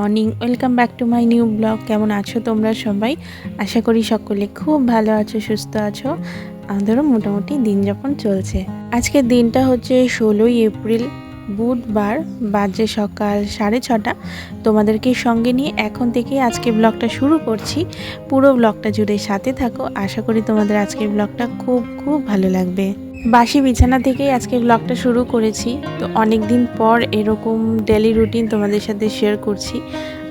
Morning, welcome back to my new blog. কেমন আছো তোমরা সবাই? আশা করি সকলে খুব ভালো আছো, সুস্থ আছো। আমাদেরও মোটামুটি দিন যাপন চলছে। আজকের দিনটা হচ্ছে ষোলোই এপ্রিল, বুধবার বাজে সকাল সাড়ে ছটা। তোমাদেরকে সঙ্গে নিয়ে এখন থেকে আজকে ব্লগটা শুরু করছি। পুরো ব্লগটা জুড়ে সাথে থাকো। আশা করি তোমাদের আজকের ব্লগটা খুব খুব ভালো লাগবে। বাসি বিছানা থেকেই আজকে ব্লগটা শুরু করেছি। তো অনেক দিন পর এরকম ডেলি রুটিন তোমাদের সাথে শেয়ার করছি।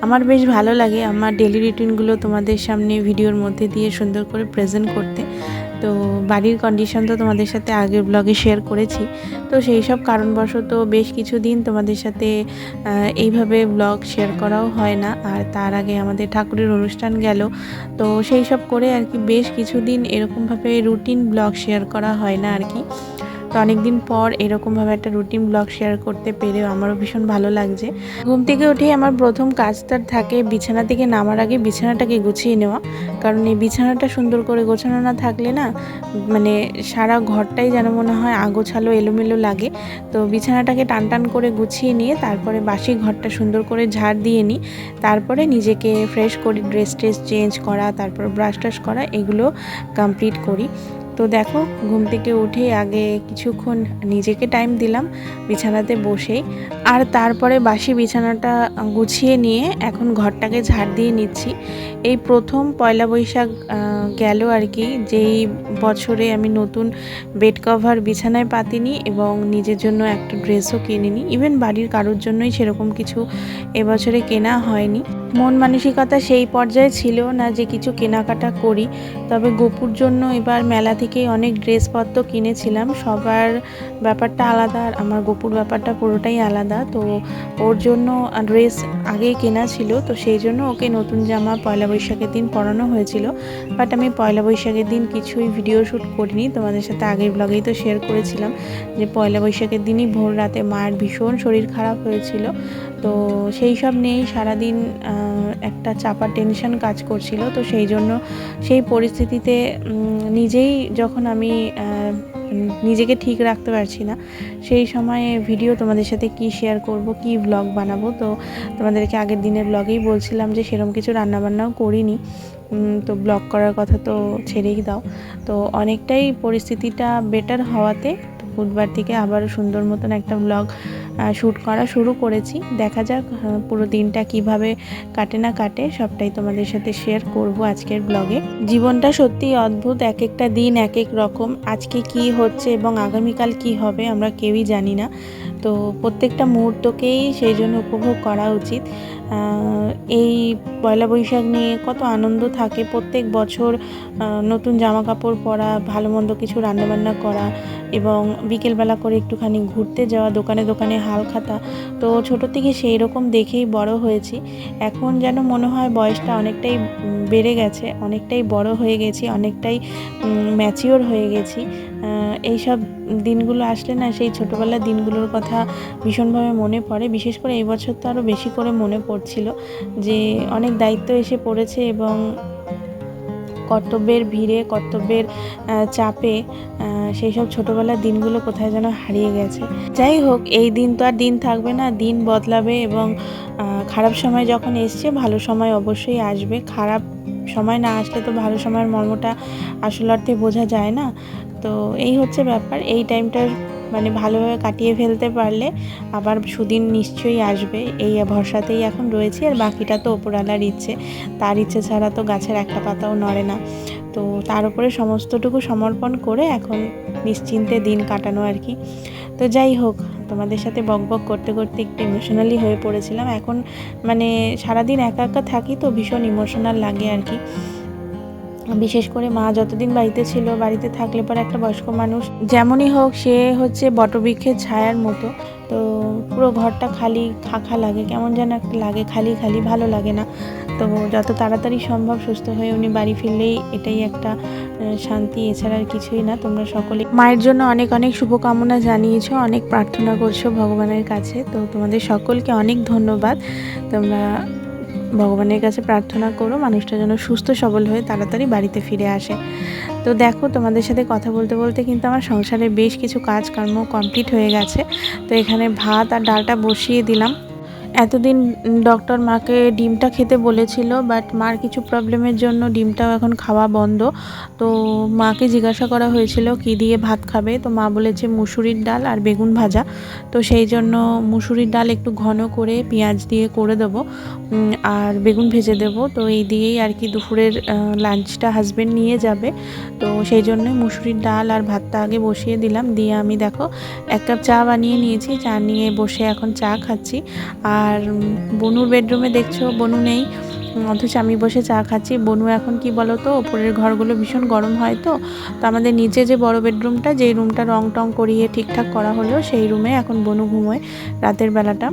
আমার বেশ ভালো লাগে আমার ডেলি রুটিনগুলো তোমাদের সামনে ভিডিওর মধ্যে দিয়ে সুন্দর করে প্রেজেন্ট করতে। তো বাড়ির কন্ডিশন তো তোমাদের সাথে আগের ব্লগে শেয়ার করেছি। তো সেই সব কারণবশত বেশ কিছু দিন তোমাদের সাথে এইভাবে ব্লগ শেয়ার করাও হয় না। আর তার আগে আমাদের ঠাকুরের অনুষ্ঠান গেল। তো সেই সব করে আর কি বেশ কিছু দিন এরকমভাবে রুটিন ব্লগ শেয়ার করা হয় না আর কি। তো অনেকদিন পর এরকমভাবে একটা রুটিন ব্লগ শেয়ার করতে পেরে আমারও ভীষণ ভালো লাগছে। ঘুম থেকে উঠেই আমার প্রথম কাজটা থাকে বিছানা থেকে নামার আগে বিছানাটাকে গুছিয়ে নেওয়া। কারণ এই বিছানাটা সুন্দর করে গোছানো না থাকলে না মানে সারা ঘরটাই যেন মনে হয় আগোছালো এলোমেলো লাগে। তো বিছানাটাকে টান টান করে গুছিয়ে নিয়ে তারপরে বাসি ঘরটা সুন্দর করে ঝাড় দিয়ে নিই। তারপরে নিজেকে ফ্রেশ করি ড্রেস ট্রেস চেঞ্জ করা, তারপর ব্রাশ টাশ করা, এগুলো কমপ্লিট করি। তো দেখো, ঘুম থেকে উঠে আগে কিছুক্ষণ নিজেকে টাইম দিলাম বিছানাতে বসেই। আর তারপরে বাসি বিছানাটা গুছিয়ে নিয়ে এখন ঘরটাকে ঝাড় দিয়ে নিচ্ছি। এই প্রথম পয়লা বৈশাখ গেল আর কি। যেই বছরে আমি নতুন বেড কভার বিছানায় পাতিনি এবং নিজের জন্য একটা ড্রেসও কিনিনি। ইভেন বাড়ির কারোর জন্যই সেরকম কিছু এবছরে কেনা হয়নি। মন মানসিকতা সেই পর্যায়ে ছিল না যে কিছু কেনাকাটা করি। তবে গোপুর জন্য এবার মেলা থেকেই অনেক ড্রেসপত্র কিনেছিলাম। সবার ব্যাপারটা আলাদা, আর আমার গোপুর ব্যাপারটা পুরোটাই আলাদা। তো ওর জন্য ড্রেস আগেই কেনা ছিল, তো সেই জন্য ওকে নতুন জামা পয়লা বৈশাখের দিন পরানো হয়েছিল। বাট আমি পয়লা বৈশাখের দিন কিছুই ভিডিও শ্যুট করিনি। তোমাদের সাথে আগের ব্লগেই তো শেয়ার করেছিলাম যে পয়লা বৈশাখের দিনই ভোর রাতে মায়ের ভীষণ শরীর খারাপ হয়েছিল। তো সেই সব নিয়েই সারাদিন একটা চাপা টেনশন কাজ করছিল। তো সেই জন্য সেই পরিস্থিতিতে নিজেই যখন আমি নিজেকে ঠিক রাখতে পারছি না, সেই সময়ে ভিডিও তোমাদের সাথে কি শেয়ার করব, কি ব্লগ বানাবো? তো তোমাদেরকে আগের দিনের ব্লগেই বলছিলাম যে সেরকম কিছু রান্নাবান্নাও করিনি। তো ব্লগ করার কথা তো ছেড়েই দাও। তো অনেকটাই পরিস্থিতিটা বেটার হওয়াতে বুধবার থেকে আবার সুন্দর মতন একটা ব্লগ শ্যুট করা শুরু করেছি। দেখা যাক পুরো দিনটা কীভাবে কাটে না কাটে, সবটাই তোমাদের সাথে শেয়ার করব আজকের ব্লগে জীবনটা সত্যিই অদ্ভুত এক একটা দিন এক এক রকম। আজকে কি হচ্ছে এবং আগামীকাল কি হবে আমরা কেউই জানি না। তো প্রত্যেকটা মুহূর্তকেই সেই জন্য উপভোগ করা উচিত। এই পয়লা বৈশাখ নিয়ে কত আনন্দ থাকে। প্রত্যেক বছর নতুন জামা কাপড় পরা, ভালো মন্দ কিছু রান্নাবান্না করা এবং বিকেলবেলা করে একটুখানি ঘুরতে যাওয়া, দোকানে দোকানে হাল খাতা তো ছোট থেকে সেই রকম দেখেই বড় হয়েছি। এখন যেন মনে হয় বয়সটা অনেকটাই বেড়ে গেছে, অনেকটাই বড় হয়ে গেছি, অনেকটাই ম্যাচিওর হয়ে গেছি। এইসব দিনগুলো আসলে না, সেই ছোটোবেলার দিনগুলোর কথা ভীষণভাবে মনে পড়ে। বিশেষ করে এই বছর তো আরও বেশি করে মনে পড়ছিল যে অনেক দায়িত্ব এসে পড়েছে এবং কর্তব্যের ভিড়ে, কর্তব্যের চাপে সেই সব ছোটোবেলার দিনগুলো কোথায় যেন হারিয়ে গেছে। যাই হোক, এই দিন তো আর দিন থাকবে না, দিন বদলাবে এবং খারাপ সময় যখন এসছে, ভালো সময় অবশ্যই আসবে। খারাপ সময় না আসলে তো ভালো সময়ের মর্মটা আসল অর্থে বোঝা যায় না। তো এই হচ্ছে ব্যাপার, এই টাইমটা মানে ভালোভাবে কাটিয়ে ফেলতে পারলে আবার সুদিন নিশ্চয়ই আসবে। এই ভরসাতেই এখন রয়েছি আর বাকিটা তো ওপরওয়ালার ইচ্ছে। তার ইচ্ছে ছাড়া তো গাছের একটা পাতাও নড়ে না। তো তার উপরে সমস্তটুকু সমর্পণ করে এখন নিশ্চিন্তে দিন কাটানো আর কি। তো যাই হোক, তোমাদের সাথে বক বক করতে করতে একটু ইমোশনালি হয়ে পড়েছিলাম। এখন মানে সারাদিন একা একা থাকি তো ভীষণ ইমোশনাল লাগে আর কি। বিশেষ করে মা যতদিন বাড়িতে ছিল, বাড়িতে থাকলে পরে একটা বয়স্ক মানুষ যেমনই হোক, সে হচ্ছে বটবৃক্ষের ছায়ার মতো। তো পুরো ঘরটা খালি খাখা লাগে, কেমন যেন একটা লাগে, খালি খালি, ভালো লাগে না। তো যত তাড়াতাড়ি সম্ভব সুস্থ হয়ে উনি বাড়ি ফিরলেই এটাই একটা শান্তি। এছাড়া আর কিছুই না, তোমরা সকলে মায়ের জন্য অনেক অনেক শুভকামনা জানিয়েছো, অনেক প্রার্থনা করছ ভগবানের কাছে। তো তোমাদের সকলকে অনেক ধন্যবাদ। তোমরা ভগবানের কাছে প্রার্থনা করো, মানুষটা যেন সুস্থ সবল হয়ে তাড়াতাড়ি বাড়িতে ফিরে আসে। তো দেখো, তোমাদের সাথে কথা বলতে বলতে কিন্তু আমার সংসারে বেশ কিছু কাজকর্ম কমপ্লিট হয়ে গেছে। তো এখানে ভাত আর ডালটা বসিয়ে দিলাম। এতদিন ডক্টর মাকে ডিমটা খেতে বলেছিল বাট মার কিছু প্রবলেমের জন্য ডিমটাও এখন খাওয়া বন্ধ। তো মাকে জিজ্ঞাসা করা হয়েছিল, কি দিয়ে ভাত খাবে? তো মা বলেছে, মুসুরির ডাল আর বেগুন ভাজা। তো সেই জন্য মুসুরির ডাল একটু ঘন করে পেঁয়াজ দিয়ে করে দেবো আর বেগুন ভেজে দেবো। তো এই দিয়েই আর কি দুপুরের লাঞ্চটা হাজবেন্ড নিয়ে যাবে। তো সেই জন্যই মুসুরির ডাল আর ভাতটা আগে বসিয়ে দিলাম। দিয়ে আমি দেখো, এক কাপ চা বানিয়ে নিয়েছি। চা নিয়ে বসে এখন চা খাচ্ছি। আর উম, বনুর বেডরুমে দেখছ? বনু নেই। অথচ আমি বসে চা খাচ্ছি। বনু এখন কি বলো তো ওপরের ঘরগুলো ভীষণ গরম হয় তো। তো আমাদের নিচে যে বড় বেডরুমটা যেই রুমটা রং টং করিয়ে ঠিকঠাক করা হলো সেই রুমে এখন বনু ঘুমোয় রাতের বেলাটা।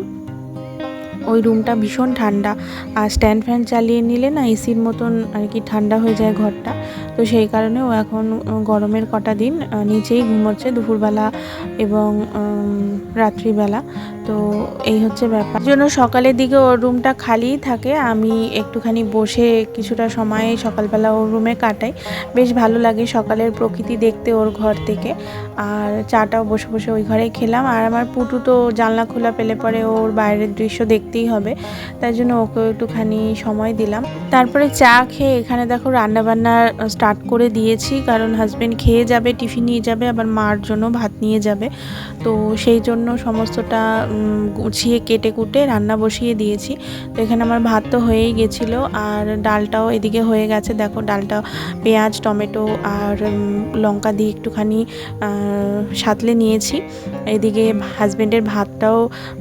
ওই রুমটা ভীষণ ঠান্ডা। আর স্ট্যান্ড ফ্যান চালিয়ে নিলে না এসির মতন আর কি ঠান্ডা হয়ে যায় ঘরটা। তো সেই কারণে ও এখন গরমের কটা দিন নিচেই ঘুমোচ্ছে দুপুরবেলা এবং রাত্রিবেলা। তো এই হচ্ছে ব্যাপার। জন্য সকালের দিকে ওর রুমটা খালিই থাকে। আমি একটুখানি বসে কিছুটা সময় সকালবেলা ওর রুমে কাটাই। বেশ ভালো লাগে সকালের প্রকৃতি দেখতে ওর ঘর থেকে। আর চাটাও বসে বসে ওই ঘরেই খেলাম। আর আমার পুটু তো জানলা খোলা পেলে পরে ওর বাইরের দৃশ্য দেখতেই হবে। তাই জন্য ওকে একটুখানি সময় দিলাম। তারপরে চা খেয়ে এখানে দেখো রান্নাবান্না স্টার্ট করে দিয়েছি। কারণ হাজব্যান্ড খেয়ে যাবে, টিফিন নিয়ে যাবে, আবার মার জন্য ভাত নিয়ে যাবে। তো সেই জন্য সমস্তটা গুছিয়ে কেটে কুটে রান্না বসিয়ে দিয়েছি। তো এখানে আমার ভাত তো হয়েই গেছিল আর ডালটাও এদিকে হয়ে গেছে। দেখো ডালটা পেঁয়াজ, টমেটো আর লঙ্কা দিয়ে একটুখানি সাঁতলে নিয়েছি। এদিকে হাজবেন্ডের ভাতটাও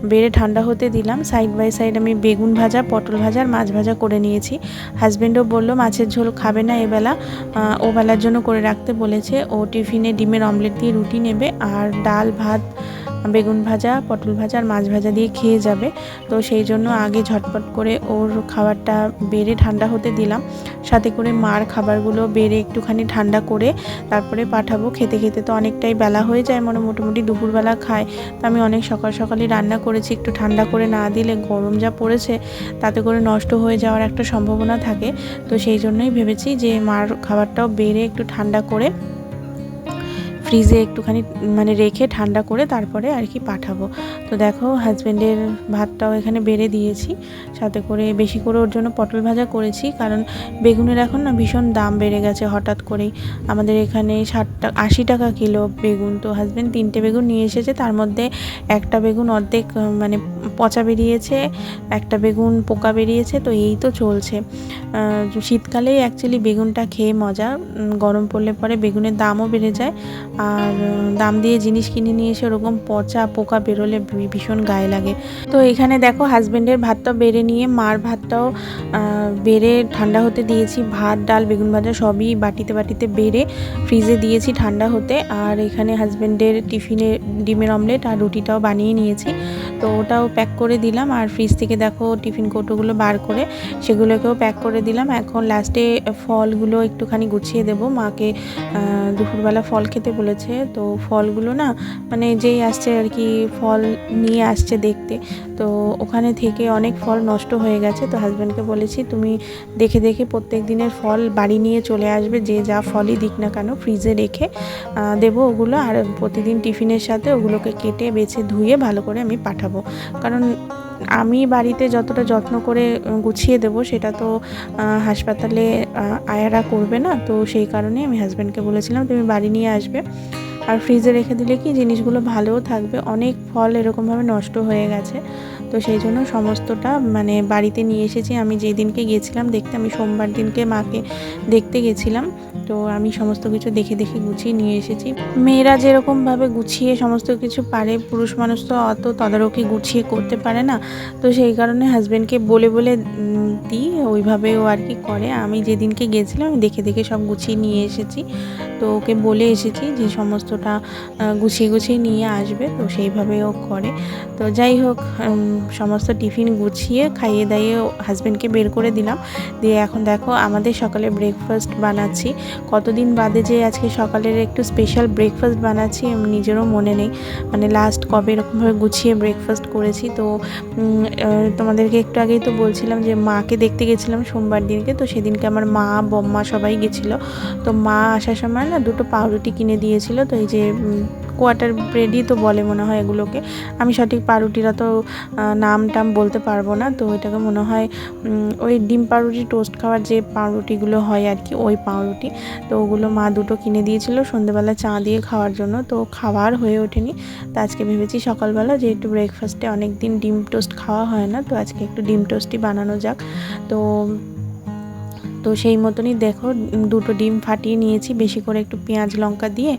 বেড়ে ঠান্ডা হতে দিলাম। সাইড বাই সাইড আমি বেগুন ভাজা, পটল ভাজা আর মাছ ভাজা করে নিয়েছি। হাজবেন্ডও বলল, মাছের ঝোল খাবে না এবেলা। ও বেলার জন্য করে রাখতে বলেছে। ও টিফিনে ডিমের অমলেট দিয়ে রুটি নেবে আর ডাল, ভাত বেগুন ভাজা, পটল ভাজা আর মাছ ভাজা দিয়ে খেয়ে যাবে। তো সেই জন্য আগে ঝটপট করে ওর খাবারটা বেড়ে ঠান্ডা হতে দিলাম। সাথে করে মার খাবারগুলো বেড়ে একটুখানি ঠান্ডা করে তারপরে পাঠাবো। খেতে খেতে তো অনেকটাই বেলা হয়ে যায় মানে মোটামুটি দুপুরবেলা খায়। তো আমি অনেক সকাল সকালই রান্না করেছি, একটু ঠান্ডা করে না দিলে গরম যা পড়েছে তাতে করে নষ্ট হয়ে যাওয়ার একটা সম্ভাবনা থাকে। তো সেই জন্যই ভেবেছি যে মার খাবারটাও বেড়ে একটু ঠান্ডা করে ফ্রিজে একটুখানি মানে রেখে ঠান্ডা করে তারপরে আর কি পাঠাবো। তো দেখো হাজব্যান্ডের ভাতটাও এখানে বেড়ে দিয়েছি। সাথে করে বেশি করে ওর জন্য পটল ভাজা করেছি কারণ বেগুনের এখন না ভীষণ দাম বেড়ে গেছে হঠাৎ করেই। আমাদের এখানে ষাট টাকা আশি টাকা কিলো বেগুন। তো হাজব্যান্ড তিনটে বেগুন নিয়ে এসেছে। তার মধ্যে একটা বেগুন অর্ধেক মানে পচা বেরিয়েছে, একটা বেগুন পোকা বেরিয়েছে, তো এই তো চলছে। শীতকালেই অ্যাকচুয়ালি বেগুনটা খেয়ে মজা। গরম পড়লে পরে বেগুনের দামও বেড়ে যায়। আর দাম দিয়ে জিনিস কিনে নিয়ে এসে ওরকম পচা পোকা বেরোলে ভীষণ গায়ে লাগে। তো এখানে দেখো হাজবেন্ডের ভাতটা বেড়ে নিয়ে মার ভাতটাও বেড়ে ঠান্ডা হতে দিয়েছি। ভাত, ডাল, বেগুন ভাজা সবই বাটিতে বাটিতে বেড়ে ফ্রিজে দিয়েছি ঠান্ডা হতে। আর এখানে হাজবেন্ডের টিফিনে ডিমের অমলেট আর রুটিটাও বানিয়ে নিয়েছি। তো ওটাও প্যাক করে দিলাম। আর ফ্রিজ থেকে দেখো টিফিন কৌটোগুলো বার করে সেগুলোকেও প্যাক করে দিলাম। এখন লাস্টে ফলগুলো একটুখানি গুছিয়ে দেবো। মাকে দুপুরবেলা ফল খেতে বলেছে। তো ফলগুলো না মানে যেই আসছে আর কি, ফল নিয়ে আসছে দেখতে। তো ওখানে থেকে অনেক ফল নষ্ট হয়ে গেছে। তো হাজব্যান্ডকে বলেছি, তুমি দেখে দেখে প্রত্যেক দিনের ফল বাড়ি নিয়ে চলে আসবে। যে যা ফলই দিক না কেন ফ্রিজে রেখে দেবো ওগুলো। আর প্রতিদিন টিফিনের সাথে ওগুলোকে কেটে, বেছে, ধুয়ে ভালো করে আমি পাঠাবো। কারণ আমি বাড়িতে যতটা যত্ন করে গুছিয়ে দেবো সেটা তো হাসপাতালে আয়ারা করবে না। তো সেই কারণে আমি হাজব্যান্ডকে বলেছিলাম, তুমি বাড়ি নিয়ে আসবে। আর ফ্রিজে রেখে দিলে কি জিনিসগুলো ভালোও থাকবে। অনেক ফল এরকমভাবে নষ্ট হয়ে গেছে। তো সেই জন্য সমস্তটা মানে বাড়িতে নিয়ে এসেছি। আমি যেদিনকে গিয়েছিলাম, দেখতে আমি সোমবার দিনকে মাকে দেখতে গেছিলাম। তো আমি সমস্ত কিছু দেখে দেখে গুছিয়ে নিয়ে এসেছি। মেয়েরা যেরকমভাবে গুছিয়ে সমস্ত কিছু পারে, পুরুষ মানুষ তো অত তদারকি গুছিয়ে করতে পারে না। তো সেই কারণে হাজব্যান্ডকে বলে বলে দিই, ওইভাবে ও আর কি করে। আমি যেদিনকে গেছিলাম আমি দেখে দেখে সব গুছিয়ে নিয়ে এসেছি। তো ওকে বলে এসেছি যে সমস্তটা গুছিয়ে গুছিয়ে নিয়ে আসবে। তো সেইভাবে ও করে। তো যাই হোক সমস্ত টিফিন গুছিয়ে খাইয়ে দাইয়ে হাজব্যান্ডকে বের করে দিলাম। দিয়ে এখন দেখো, আমাদের সকালে ব্রেকফাস্ট বানাচ্ছি। কতদিন বাদে যে আজকে সকালের একটু স্পেশাল ব্রেকফাস্ট বানাচ্ছি নিজেরও মনে নেই। মানে লাস্ট কবে এরকমভাবে গুছিয়ে ব্রেকফাস্ট করেছি, তো তোমাদেরকে একটু আগেই তো বলছিলাম যে মাকে দেখতে গেছিলাম সোমবার দিনকে, তো সেদিনকে আমার মা, বম্মা সবাই গেছিল। তো মা আসার সময় না দুটো পাউরুটি কিনে দিয়েছিল, তো এই যে কোয়ার্টার ব্রেডই তো বলে মনে হয় এগুলোকে। আমি সঠিক পাউরুটিরা তো নাম টাম বলতে পারব না। তো এটাকে মনে হয় ওই ডিম পাউরুটি টোস্ট খাওয়ার যে পাউরুটিগুলো হয় আর কি, ওই পাউরুটি তো ওগুলো মা দুটো কিনে দিয়েছিল সন্ধেবেলা চা দিয়ে খাওয়ার জন্য। তো খাওয়ার হয়ে ওঠেনি। তো আজকে ভেবেছি সকালবেলা যেহেতু ব্রেকফাস্টে অনেক দিন ডিম টোস্ট খাওয়া হয় না, তো আজকে একটু ডিম টোস্টই বানানো যাক। তো তো সেই মতনই দেখো দুটো ডিম ফাটিয়ে নিয়েছি। বেশি করে একটু পেঁয়াজ, লঙ্কা দিয়ে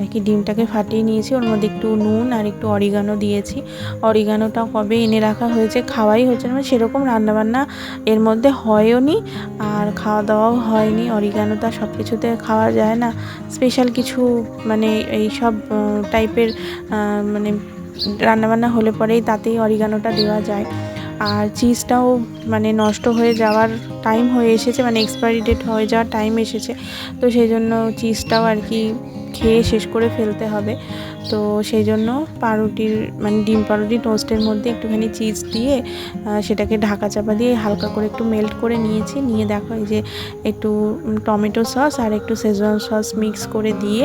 আর কি ডিমটাকে ফাটিয়ে নিয়েছি। ওর মধ্যে একটু নুন আর একটু অরিগানো দিয়েছি। অরিগানোটা কবে এনে রাখা হয়েছে, খাওয়াই হয়েছে না। সেরকম রান্নাবান্না এর মধ্যে হয়ও নি, আর খাওয়া দাওয়াও হয়নি। অরিগানোটা সব কিছুতে খাওয়া যায় না। স্পেশাল কিছু মানে এই সব টাইপের মানে রান্নাবান্না হলে পরেই তাতেই অরিগানোটা দেওয়া যায়। আর চিজটাও মানে নষ্ট হয়ে যাওয়ার টাইম হয়ে এসেছে মানে এক্সপায়ারি ডেট হয়ে যাওয়ার টাইম এসেছে। তো সেই জন্য চিজটাও আর কি খেয়ে শেষ করে ফেলতে হবে। তো সেই জন্য পাউরুটির মানে ডিম পাউরুটি টোস্টের মধ্যে একটুখানি চিজ দিয়ে সেটাকে ঢাকা চাপা দিয়ে হালকা করে একটু মেল্ট করে নিয়েছি। নিয়ে দেখো এই যে একটু টমেটো সস আর একটু সেজওয়ান সস মিক্স করে দিয়ে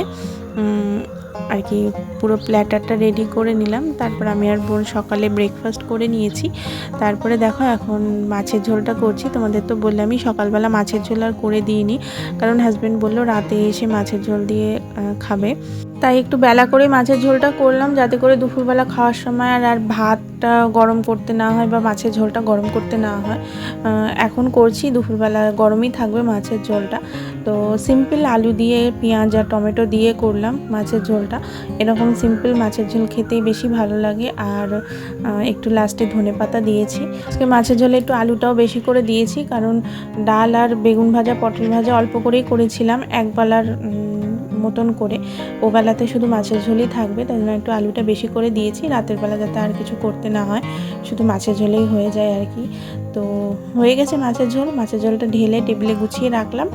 আর কি পুরো প্ল্যাটারটা রেডি করে নিলাম। তারপর আমি আর বোন সকালে ব্রেকফাস্ট করে নিয়েছি। তারপরে দেখো এখন মাছের ঝোলটা করছি। তোমাদের তো বললামই সকালবেলা মাছের ঝোল আর করে দিইনি। কারণ হাজব্যান্ড বলল রাতে এসে মাছের ঝোল দিয়ে খাবে। তাই একটু বেলা করে মাছের ঝোলটা করলাম। যাতে করে দুপুরবেলা খাওয়ার সময় আর আর ভাতটা গরম করতে না হয় বা মাছের ঝোলটা গরম করতে না হয়। এখন করছি। দুপুরবেলা গরমই থাকবে মাছের ঝোলটা। তো সিম্পল আলু দিয়ে পেঁয়াজ আর টমেটো দিয়ে করলাম মাছের ঝোলটা। এরকম সিম্পল মাছের ঝোল খেতেই বেশি ভালো লাগে আর একটু লাস্টে ধনে পাতা দিয়েছি। আজকে মাছের ঝোলে একটু আলুটাও বেশি করে দিয়েছি কারণ ডাল আর বেগুন ভাজা পটল ভাজা অল্প করেই করেছিলাম। এক বেলার উম, মতন করে। ও বেলাতে শুধু মাছের ঝোলই থাকবে তাই জন্য একটু আলুটা বেশি করে দিয়েছি। রাতের বেলা যাতে আর কিছু করতে না হয়, শুধু মাছের ঝোলেই হয়ে যায় আর কি। তো হয়ে গেছে মাছের ঝোল। মাছের ঝোলটা ঢেলে টেবিলে গুছিয়ে রাখলাম।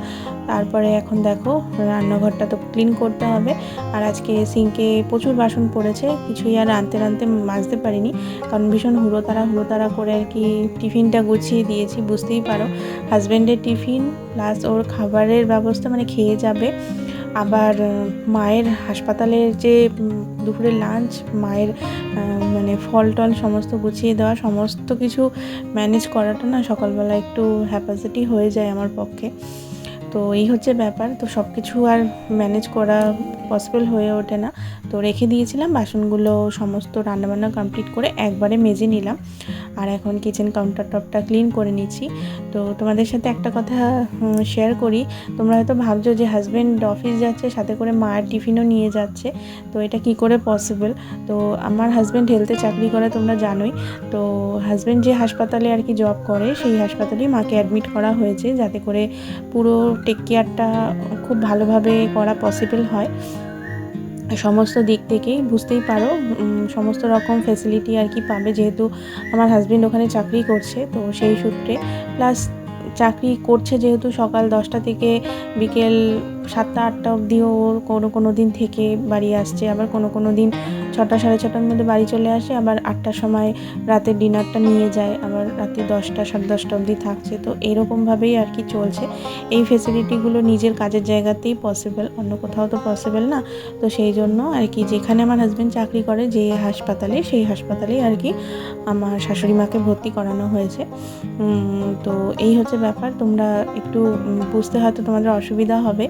তারপরে এখন দেখো, রান্নাঘরটা তো ক্লিন করতে হবে। আর আজকে সিঙ্কে প্রচুর বাসন পড়েছে, কিছুই আর রাঁধতে রাঁধতে মাজতে পারিনি। কারণ ভীষণ হুড়োতাড়া হুড়োতাড়া করে আর কি টিফিনটা গুছিয়ে দিয়েছি, বুঝতেই পারো। হাজব্যান্ডের টিফিন, প্লাস ওর খাবারের ব্যবস্থা মানে খেয়ে যাবে। আবার মায়ের হাসপাতালের যে দুপুরের লাঞ্চ মায়ের মানে ফল টল সমস্ত গুছিয়ে দেওয়া, সমস্ত কিছু ম্যানেজ করাটা না সকালবেলা একটু হ্যাপাসিটি হয়ে যায় আমার পক্ষে। তো এই হচ্ছে ব্যাপার। তো সব কিছু আর ম্যানেজ করা পসিবল হয়ে ওঠে না। তো রেখে দিয়েছিলাম, বাসনগুলো সমস্ত রান্নাবান্না কমপ্লিট করে একবারে মেজে নিলাম। আর এখন কিচেন কাউন্টার টপটা ক্লিন করে নিচ্ছি। তো তোমাদের সাথে একটা কথা শেয়ার করি। তোমরা হয়তো ভাবছ যে হাজব্যান্ড অফিস যাচ্ছে, সাথে করে মায়ের টিফিনও নিয়ে যাচ্ছে। তো এটা কি করে পসিবল তো আমার হাজব্যান্ড হেলথে চাকরি করে, তোমরা জানোই। তো হাজব্যান্ড যে হাসপাতালে আর কি জব করে, সেই হাসপাতালেই মাকে অ্যাডমিট করা হয়েছে। যাতে করে পুরো টেক কেয়ারটা খুব ভালোভাবে করা পসিবল হয়। সমস্ত দিক থেকেই বুঝতেই পারো সমস্ত রকম ফেসিলিটি আর কি পাবে যেহেতু আমার হাজব্যান্ড ওখানে চাকরি করছে, তো সেই সূত্রে। প্লাস চাকরি করছে যেহেতু সকাল দশটা থেকে বিকেল সাতটা আটটা অবধিও কোনো কোনো দিন থেকে বাড়ি আসছে, আবার কোনো কোনো দিন ছটা, সাড়ে ছটার মধ্যে বাড়ি চলে আসে, আবার আটটার সময় রাতের ডিনারটা নিয়ে যায়, আবার রাতে দশটা, সাড়ে দশটা অবধি থাকছে। তো এরকমভাবেই আর কি চলছে। এই ফেসিলিটিগুলো নিজের কাজের জায়গাতেই পসিবল অন্য কোথাও তো পসিবল না। তো সেই জন্য আর কি যেখানে আমার হাজব্যান্ড চাকরি করে, যে হাসপাতালে, সেই হাসপাতালেই আর কি আমার শাশুড়ি মাকে ভর্তি করানো হয়েছে। তো এই হচ্ছে ব্যাপার। তোমরা একটু বুঝতে হয়তো তোমাদের অসুবিধা হবে।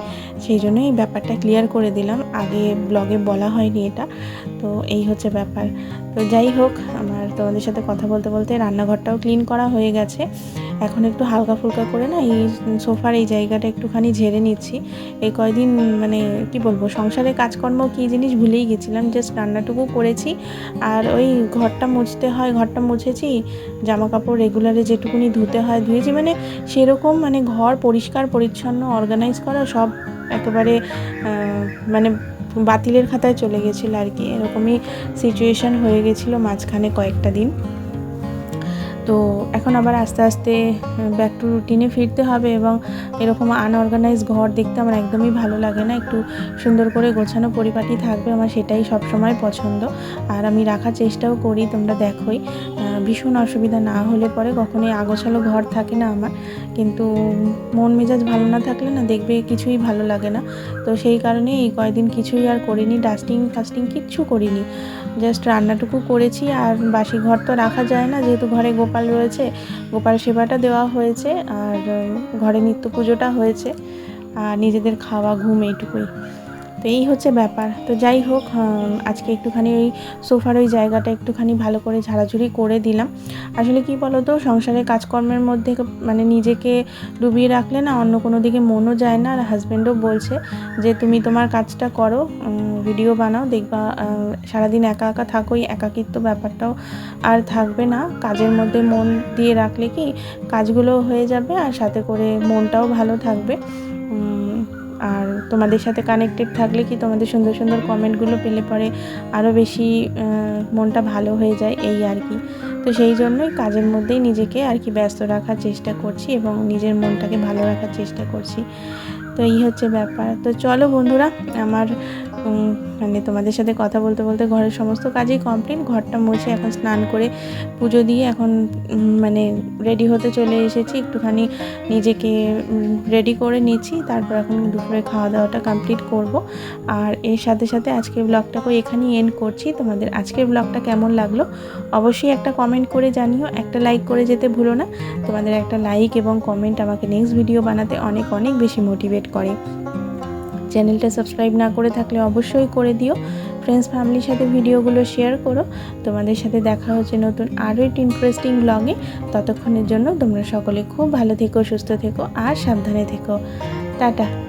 সেই জন্যই এই ব্যাপারটা ক্লিয়ার করে দিলাম। আগে ব্লগে বলা হয়নি এটা। তো এই হচ্ছে ব্যাপার। তো যাই হোক, আমার তোমাদের সাথে কথা বলতে বলতে রান্নাঘরটাও ক্লিন করা হয়ে গেছে। এখন একটু হালকা ফুলকা করে না এই সোফার এই জায়গাটা একটুখানি ঝেড়ে নিচ্ছি। এই কয়দিন মানে কি বলব, সংসারে কাজকর্ম কী জিনিস ভুলেই গেছিলাম জাস্ট রান্নাটুকু করেছি। আর ওই ঘরটা মুছতে হয়, ঘরটা মুছেছি জামা কাপড় রেগুলারে যেটুকুনি ধুতে হয় ধুয়েছি। মানে সেরকম মানে ঘর পরিষ্কার, পরিচ্ছন্ন অর্গানাইজ করা সব একেবারে মানে বাতিলের খাতায় চলে গেছিল আর কি। এরকমই সিচুয়েশান হয়ে গেছিল মাঝখানে কয়েকটা দিন। তো এখন আবার আস্তে আস্তে ব্যাক টু রুটিনে ফিরতে হবে এবং এরকম আনঅর্গানাইজ ঘর দেখতে আমার একদমই ভালো লাগে না। একটু সুন্দর করে গোছানো পরিপাটি থাকবে আমার, সেটাই সব সময় পছন্দ। আর আমি রাখার চেষ্টাও করি, তোমরা দেখোই। ভীষণ অসুবিধা না হলে পরে কখনোই আগোছালো ঘর থাকে না আমার। কিন্তু মন মেজাজ ভালো না থাকলে না দেখবে কিছুই ভালো লাগে না। তো সেই কারণে এই কয়দিন কিছুই আর করিনি ডাস্টিং ফাস্টিং কিচ্ছু করিনি। জাস্ট রান্নাটুকু করেছি আর বাসি ঘর তো রাখা যায় না, যেহেতু ঘরে গোপাল রয়েছে, গোপাল সেবাটা দেওয়া হয়েছে আর ঘরে নিত্য পুজোটা হয়েছে। আর নিজেদের খাওয়া, ঘুম এইটুকুই। তো এই হচ্ছে ব্যাপার। তো যাই হোক আজকে একটুখানি ওই সোফার ওই জায়গাটা একটুখানি ভালো করে ঝাড়াঝুড়ি করে দিলাম। আসলে কি বলো তো সংসারের কাজকর্মের মধ্যে মানে নিজেকে ডুবিয়ে রাখলে না অন্য কোনো দিকে মনও যায় না। আর হাজব্যান্ডও বলছে যে, তুমি তোমার কাজটা করো ভিডিও বানাও, দেখবা সারাদিন একা একা থাকোই, একাকিত্ব ব্যাপারটাও আর থাকবে না। কাজের মধ্যে মন দিয়ে রাখলে কি কাজগুলো হয়ে যাবে, আর সাথে করে মনটাও ভালো থাকবে। আর তোমাদের সাথে কানেক্টেড থাকলে কি তোমাদের সুন্দর সুন্দর কমেন্টগুলো পেলে পরে আরও বেশি মনটা ভালো হয়ে যায় এই আর কি। তো সেই জন্যই কাজের মধ্যেই নিজেকে আর কি ব্যস্ত রাখার চেষ্টা করছি এবং নিজের মনটাকে ভালো রাখার চেষ্টা করছি। তো এই হচ্ছে ব্যাপার। তো চলো বন্ধুরা, আমার মানে তোমাদের সাথে কথা বলতে বলতে ঘরের সমস্ত কাজই কমপ্লিট ঘরটা মুছে এখন স্নান করে পুজো দিয়ে এখন মানে রেডি হতে চলে এসেছি। একটুখানি নিজেকে রেডি করে নিচ্ছি। তারপর এখন দুপুরে খাওয়া দাওয়াটা কমপ্লিট করব। আর এর সাথে সাথে আজকের ব্লগটাকেও এখানেই এন্ড করছি। তোমাদের আজকের ব্লগটা কেমন লাগল অবশ্যই একটা কমেন্ট করে জানিও। একটা লাইক করে যেতে ভুলো না। তোমাদের একটা লাইক এবং কমেন্ট আমাকে নেক্সট ভিডিও বানাতে অনেক অনেক বেশি মোটিভেট করে। চ্যানেলটা সাবস্ক্রাইব না করে থাকলে অবশ্যই করে দিও। ফ্রেন্ডস ফ্যামিলির সাথে ভিডিওগুলো শেয়ার করো। তোমাদের সাথে দেখা হচ্ছে নতুন আরও একটি ইন্টারেস্টিং ব্লগে ততক্ষণের জন্য তোমরা সকলে খুব ভালো থেকো, সুস্থ থেকো আর সাবধানে থেকো। টাটা।